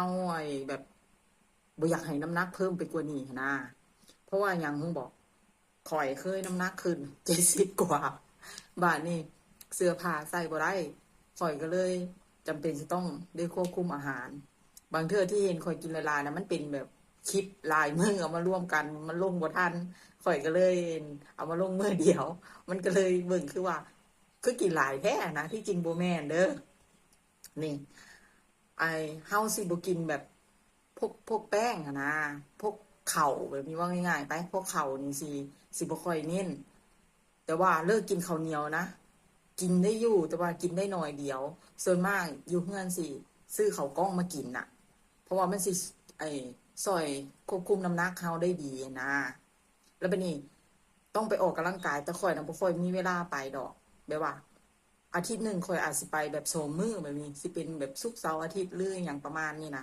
าไอ้แบบบ่อยากให้น้ำหนักเพิ่มไปกว่านี้นะเพราะว่าอย่างมึงบอกข่อยเคยน้ำหนักขึ้นเจ็ดสิบกว่า บาทนี่เสื้อผ้าใส่บ่ได้ข่อยก็เลยจำเป็นจะต้องได้ควบคุมอาหาร บางเทื่อที่เห็นข่อยกินละลายนะมันเป็นแบบคลิปลายมือเอามาร่วมกัน มันลงบ่ทันข่อยก็เลย เอามาลงมือเดียว มันก็เลยเบิ่งคือว่า คือกินหลายแท้นะที่จริงโบแม่นเด้อนี่ ไอเฮาสิบกินแบบพวกพวกแป้งอะนะพวกเข่าแบบนี้ว่าง่ายๆไปพวกเข่านี่สิสิบ่ค่อยเน้น แต่ว่าเลิกกินข้าวเหนียวนะกินได้อยู่แต่ว่ากินได้หน่อยเดียว ส่วนมากอยู่เฮือนสิซื้อข้าวกล้องมากินน่ะ เพราะว่ามันสิไอ้ซอยควบคุมน้ำหนักเขาได้ดีนะ แล้วเป็นนี่ต้องไปออกกำลังกายแต่ค่อยนะบ่ค่อยมีเวลาไปดอกแบบว่า อาทิตย์หนึ่งคอยอาจสิไปแบบโซมมือแบบนี้สิเป็นแบบศุกร์เสาร์อาทิตย์หรืออย่างประมาณนี้นะ